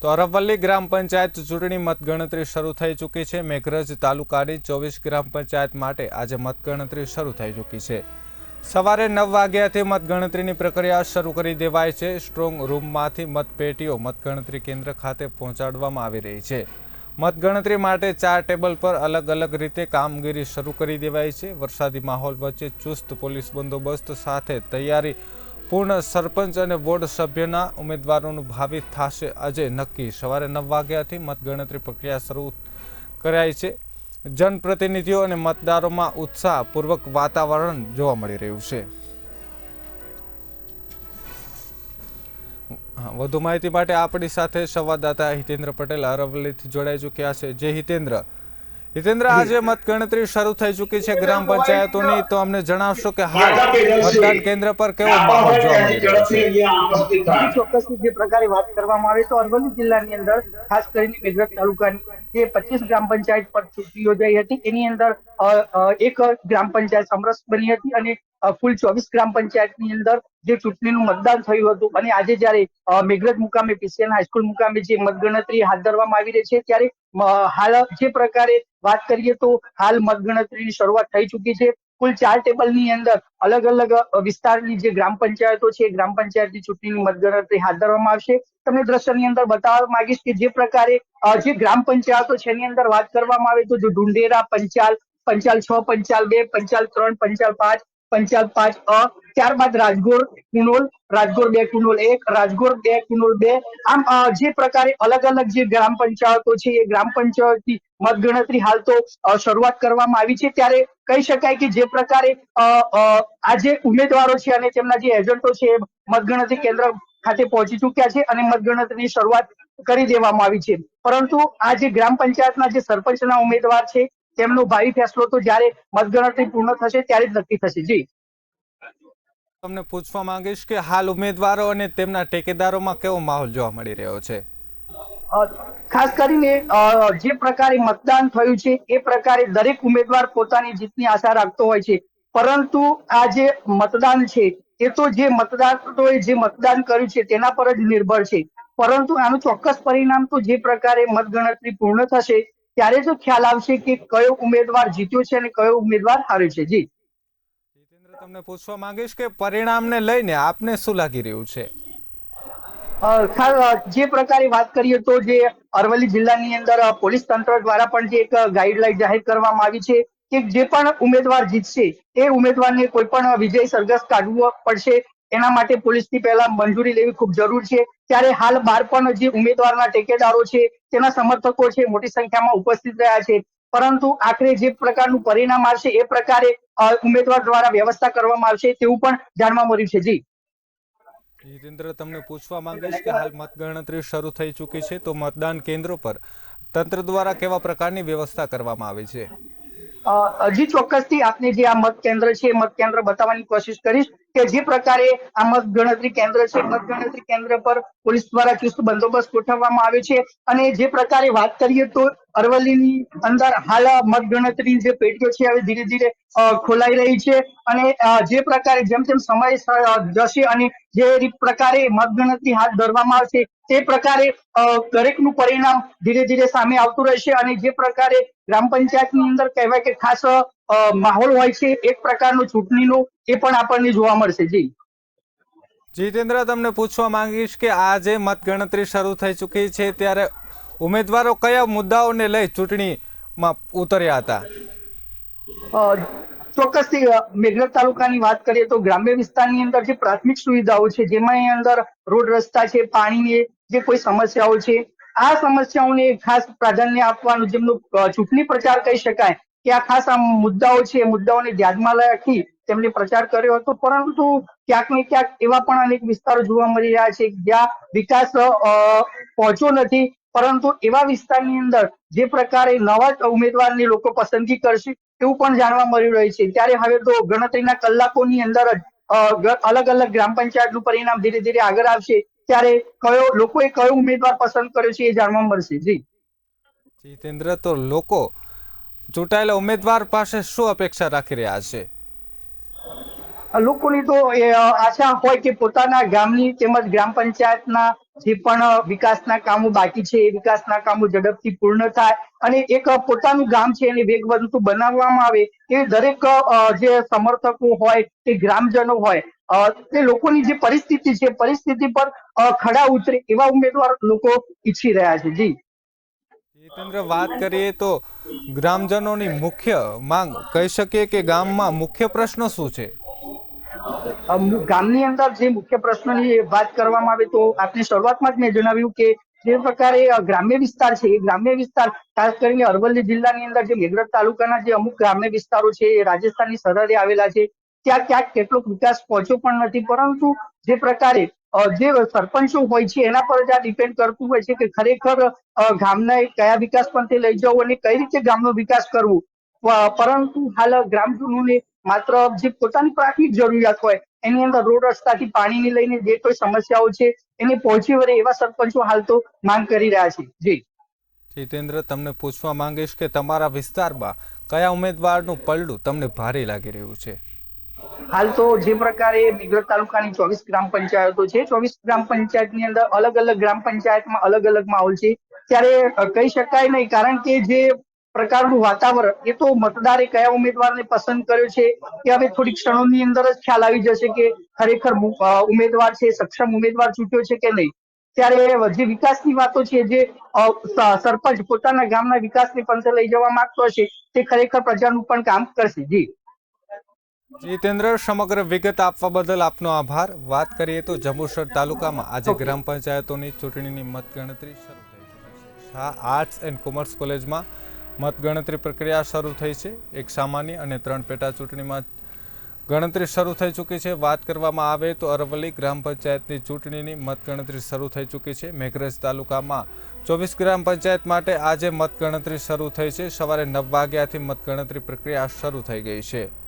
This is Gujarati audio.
તો અરવલ્લી ગ્રામ પંચાયત ચૂંટણી મતગણતરી શરૂ થઈ ચૂકી છે. મેઘરજ તાલુકાની ચોવીસ ગ્રામ પંચાયત માટે આજે મતગણતરી શરૂ થઈ ચૂકી છે. સવારે નવ વાગ્યાથી મતગણતરીની પ્રક્રિયા શરૂ કરી દેવાય છે. સ્ટ્રોંગ રૂમમાંથી મતપેટીઓ મતગણતરી કેન્દ્ર ખાતે પહોંચાડવામાં આવી રહી છે. મતગણતરી માટે ચાર ટેબલ પર અલગ અલગ રીતે કામગીરી શરૂ કરી દેવાઈ છે. વરસાદી માહોલ વચ્ચે ચુસ્ત પોલીસ બંદોબસ્ત સાથે તૈયારી પૂર્ણ સરપંચ અને વોર્ડ સભ્યના ઉમેદવારોનું ભાવિ થશે. આજે નક્કી સવારે નવ વાગ્યાથી મતગણતરી પ્રક્રિયા શરૂ કરાઈ છે. જનપ્રતિનિધિઓ અને મતદારોમાં ઉત્સાહપૂર્વક વાતાવરણ જોવા મળી રહ્યું છે. વધુ માહિતી માટે આપણી સાથે સંવાદદાતા હિતેન્દ્ર પટેલ અરવલ્લીથી જોડાઈ ચૂક્યા છે. જે હિતેન્દ્ર. હિતેન્દ્ર આજે મતગણતરી શરૂ થઈ ચૂકી છે ગ્રામ પંચાયતોની. તો અમને જણાવશો કે હાલ મતદાન કેન્દ્ર પર કેવો માહોલ જોવા મળી રહ્યો છે? ચોક્કસ જે પ્રકારે વાત કરવામાં આવે તો અરવલ્લી જિલ્લાની અંદર ખાસ કરીને મેઘરજ તાલુકાની જે પચીસ ગ્રામ પંચાયત પર ચૂંટણી યોજાઈ હતી એની અંદર એક ગ્રામ પંચાયત સમરસ બની હતી અને કુલ ચોવીસ ગ્રામ પંચાયતની અંદર જે ચૂંટણીનું મતદાન થયું હતું અને આજે જયારે મેઘરજ મુકામે પીસીએન હાઈસ્કૂલ મુકામે જે મતગણતરી હાથ ધરવામાં આવી રહી છે, ત્યારે હાલ જે પ્રકારે વાત કરીએ તો હાલ મતગણતરીની શરૂઆત થઈ ચૂકી છે. કુલ ચાર ટેબલની અંદર અલગ અલગ વિસ્તારની જે ગ્રામ પંચાયતો છે, ગ્રામ પંચાયતની ચૂંટણીની મતગણતરી હાથ ધરવામાં આવશે. તમને દ્રશ્યની અંદર બતાવવા માંગીશ કે જે પ્રકારે જે ગ્રામ પંચાયતો છે, એની અંદર વાત કરવામાં આવે તો જો ઢુંઢેરા પંચાલ પંચાલ છ, પંચાલ બે, પંચાલ ત્રણ, પંચાલ પાંચ પંચાલ પાંચ અ, ત્યારબાદ રાજગોર કુનોલ રાજગોર બે કુનોલ એક, રાજગોર બે કુનોલ બે. આમ જે પ્રકારે અલગ અલગ જે ગ્રામ પંચાયતો છે, એ ગ્રામ પંચાયતની મતગણતરી હાલ તો શરૂઆત કરવામાં આવી છે. ત્યારે કહી શકાય કે જે પ્રકારે આ જે ઉમેદવારો છે અને તેમના જે એજન્ટો છે, એ મતગણતરી કેન્દ્ર ખાતે પહોંચી ચુક્યા છે અને મતગણતરીની શરૂઆત કરી દેવામાં આવી છે. પરંતુ આ જે ગ્રામ પંચાયતના જે સરપંચના ઉમેદવાર છે તેમનો ભાવિ ફેસલો તો જ્યારે મતગણતરી પૂર્ણ થશે ત્યારે જ નક્કી થશે. જી. તમને પૂછવા માંગીશ કે હાલ ઉમેદવારો અને તેમના ટેકેદારોમાં કેવો માહોલ જોવા મળી રહ્યો છે? ખાસ કરીને જે પ્રકારે મતદાન થયું છે એ પ્રકારે દરેક ઉમેદવાર પોતાની જીતની આશા રાખતો હોય છે. પરંતુ આ જે મતદાન છે એ તો જે મતદારોએ જે મતદાન કર્યું છે તેના પર જ નિર્ભર છે. પરંતુ આનું ચોક્કસ પરિણામ તો જે પ્રકારે મતગણતરી પૂર્ણ થશે ત્યારે તો ખ્યાલ આવશે કે કયો ઉમેદવાર જીત્યો છે અને કયો ઉમેદવાર હારે છે? જી. જીતેન્દ્ર તમને પૂછવા માંગીશ કે પરિણામને લઈને આપને શું લાગી રહ્યું છે? જે પ્રકારે વાત કરીએ તો જે અરવલ્લી જિલ્લાની અંદર પોલીસ તંત્ર દ્વારા પણ જે એક ગાઈડલાઈન જાહેર કરવામાં આવી છે કે જે પણ ઉમેદવાર જીતશે એ ઉમેદવારને કોઈ પણ વિજય સરઘસ કાઢવો પડશે એના માટે પોલીસની પહેલા મંજૂરી લેવી ખૂબ જરૂર છે. ત્યારે હાલ બાર પણ જે ઉમેદવારના ટેકેદારો છે, તેના સમર્થકો છે, મોટી સંખ્યામાં ઉપસ્થિત રહ્યા છે. પરંતુ આખરે જે પ્રકારનું પરિણામ આવશે, એ પ્રકારે ઉમેદવાર દ્વારા વ્યવસ્થા કરવામાં આવશે તેવું પણ જાણવા મળ્યું છે. જી. જીતેન્દ્ર, તમને પૂછવા માંગીશ કે હાલ મતગણતરી શરૂ થઈ ચૂકી છે, તો મતદાન કેન્દ્રો પર તંત્ર દ્વારા કેવા પ્રકારની વ્યવસ્થા કરવામાં આવી છે? હજી ચોક્કસથી આપને જે આ મત કેન્દ્ર છે મત કેન્દ્ર બતાવવાની કોશિશ કરીશ કે જે પ્રકારે આ મત ગણતરી કેન્દ્ર છે, મત ગણતરી કેન્દ્ર પર પોલીસ દ્વારા ચુસ્ત બંદોબસ્ત ગોઠવવામાં આવે છે અને જે પ્રકારે વાત કરીએ તો અરવલ્લીની અંદર હાલ મત ગણતરી જે પેટીઓ છે હવે ધીરે ધીરે ખોલાઈ રહી છે અને જે પ્રકારે જેમ તેમ સમય જશે અને જે પ્રકારે પ્રકારે મતગણતરી હાથ ધરવામાં આવશે તે પ્રકારે દરેકનું પરિણામ ધીરે ધીરે સામે આવતું રહેશે અને જે પ્રકારે ગ્રામ પંચાયતની અંદર કહેવાય કે ખાસ માહોલ હોય છે એક પ્રકારનું ચૂંટણીનું એ પણ આપણને જોવા મળશે. જી. જીતેન્દ્ર તમને પૂછવા માંગીશ કે આજે મતગણતરી શરૂ થઈ ચૂકી છે ત્યારે ઉમેદવારો કયા મુદ્દાઓને લઈ ચૂંટણીમાં ઉતર્યા હતા? ચોક્કસથી મેઘરજ તાલુકાની વાત કરીએ તો ગ્રામ્ય વિસ્તારની અંદર જે પ્રાથમિક સુવિધાઓ છે જેમાં અંદર રોડ રસ્તા છે પાણીની જે કોઈ સમસ્યાઓ છે આ સમસ્યાઓને ખાસ પ્રાધાન્ય આપવાનું જેમનું ચૂંટણી પ્રચાર કહી શકાય કે આ ખાસ આ મુદ્દાઓ છે મુદ્દાઓને ધ્યાનમાં રાખી તેમને પ્રચાર કર્યો હતો. પરંતુ ક્યાંક ને ક્યાંક એવા પણ અનેક વિસ્તારો જોવા મળી રહ્યા છે જ્યાં વિકાસ પહોંચ્યો નથી. પરંતુ એવા વિસ્તારની અંદર જે પ્રકારે નવા ઉમેદવારની લોકો પસંદગી કરશે એવું પણ જાણવા મળી રહ્યું છે. ત્યારે હવે તો ગણતરીના કલાકોની અંદર જ અલગ અલગ ગ્રામ પંચાયતનું પરિણામ ધીરે ધીરે આગળ આવશે. ત્યારે કયો, લોકોએ કયો ઉમેદવાર પસંદ કર્યો છે એ જાણવા મળશે. જી. જીતેન્દ્ર, તો લોકો ચૂંટાયેલા ઉમેદવાર પાસે શું અપેક્ષા રાખી રહ્યા છે? લોકોની તો આશા હોય કે પોતાના ગામની તેમજ ગ્રામ પંચાયતના જે પણ વિકાસના કામો બાકી છે, એ વિકાસના કામો ઝડપથી પૂર્ણ થાય અને એક પોતાનું ગામ છે એને વેગવંતુ બનાવવામાં આવે એ દરેક જે સમર્થકો હોય કે ગ્રામજનો હોય તે લોકોની જે પરિસ્થિતિ છે, પરિસ્થિતિ પર ખડા ઉતરે એવા ઉમેદવાર લોકો ઈચ્છી રહ્યા છે. જી. જીતેન્દ્ર, વાત કરીએ તો ગ્રામજનોની મુખ્ય માંગ કહી શકીએ કે ગામમાં મુખ્ય પ્રશ્ન શું છે? ગામની અંદર જે મુખ્ય પ્રશ્નની વાત કરવામાં આવે તો આપની શરૂઆતમાં જ મેં જણાવ્યું કે જે પ્રકારે ગ્રામ્ય વિસ્તાર છે, એ ગ્રામ્ય વિસ્તાર ખાસ કરીને અરવલ્લી જિલ્લાની અંદર જે મેઘરજ તાલુકાના જે અમુક ગ્રામ્ય વિસ્તારો છે, એ રાજસ્થાનની સરહદે આવેલા છે, ત્યાં ક્યાંક કેટલોક વિકાસ પહોંચ્યો પણ નથી. પરંતુ જે પ્રકારે જે સરપંચો હોય છે, એના પર જ આ ડિપેન્ડ કરતું હોય છે કે ખરેખર ગામના કયા વિકાસ પંથે લઈ જવું અને કઈ રીતે ગામનો વિકાસ કરવો. પરંતુ હાલ ગ્રામજનોને માત્ર જે પોતાની પ્રાથમિક જરૂરિયાત હોય એની અંદર રોડ રસ્તાથી પાણીની લઈને જે કોઈ સમસ્યાઓ છે એને પહોંચી વળે એવા સરપંચો હાલ તો માંગ કરી રહ્યા છે. જી. જીતેન્દ્ર તમને પૂછવા માંગીશ કે તમારા વિસ્તારમાં કયા ઉમેદવારનું પલડું તમને ભારે લાગી રહ્યું છે? હાલ તો જે પ્રકારે મેઘરજ તાલુકાની ચોવીસ ગ્રામ પંચાયતો છે ચોવીસ ગ્રામ પંચાયતની અંદર અલગ અલગ ગ્રામ પંચાયતમાં અલગ અલગ માહોલ છે. ત્યારે કહી શકાય નહીં કારણ કે જે પ્રકારનું વાતાવરણ. એ તો મતદારે કયા ઉમેદવારને પસંદ કર્યો છે એ હવે થોડીક ક્ષણોની અંદર જ ખ્યાલ આવી જશે કે ખરેખર ઉમેદવાર છે સક્ષમ ઉમેદવાર ચૂંટ્યો છે કે નહીં. ત્યારે જે વિકાસની વાતો છે જે સરપંચ પોતાના ગામના વિકાસને પંથે લઈ જવા માંગતો હશે તે ખરેખર પ્રજાનું પણ કામ કરશે. જી. જીતેન્દ્ર સમગ્ર વિગત આપવા બદલ આપનો આભાર. વાત કરીએ તો જંબુસર તાલુકામાં આજે ગ્રામ પંચાયતોની ચૂંટણીની મતગણતરી શરૂ થઈ છે. આર્ટ્સ એન્ડ કોમર્સ કોલેજમાં મતગણતરી પ્રક્રિયા શરૂ થઈ છે. એક સામાન્ય અને ત્રણ પેટા ચૂંટણીમાં ગણતરી શરૂ થઈ ચૂકી છે. વાત કરવામાં આવે તો અરવલ્લી ગ્રામ પંચાયતની ચૂંટણીની મતગણતરી શરૂ થઈ ચૂકી છે. મેઘરજ તાલુકામાં ચોવીસ ગ્રામ પંચાયત માટે આજે મતગણતરી શરૂ થઈ છે. સવારે નવ વાગ્યાથી મતગણતરી પ્રક્રિયા શરૂ થઈ ગઈ છે.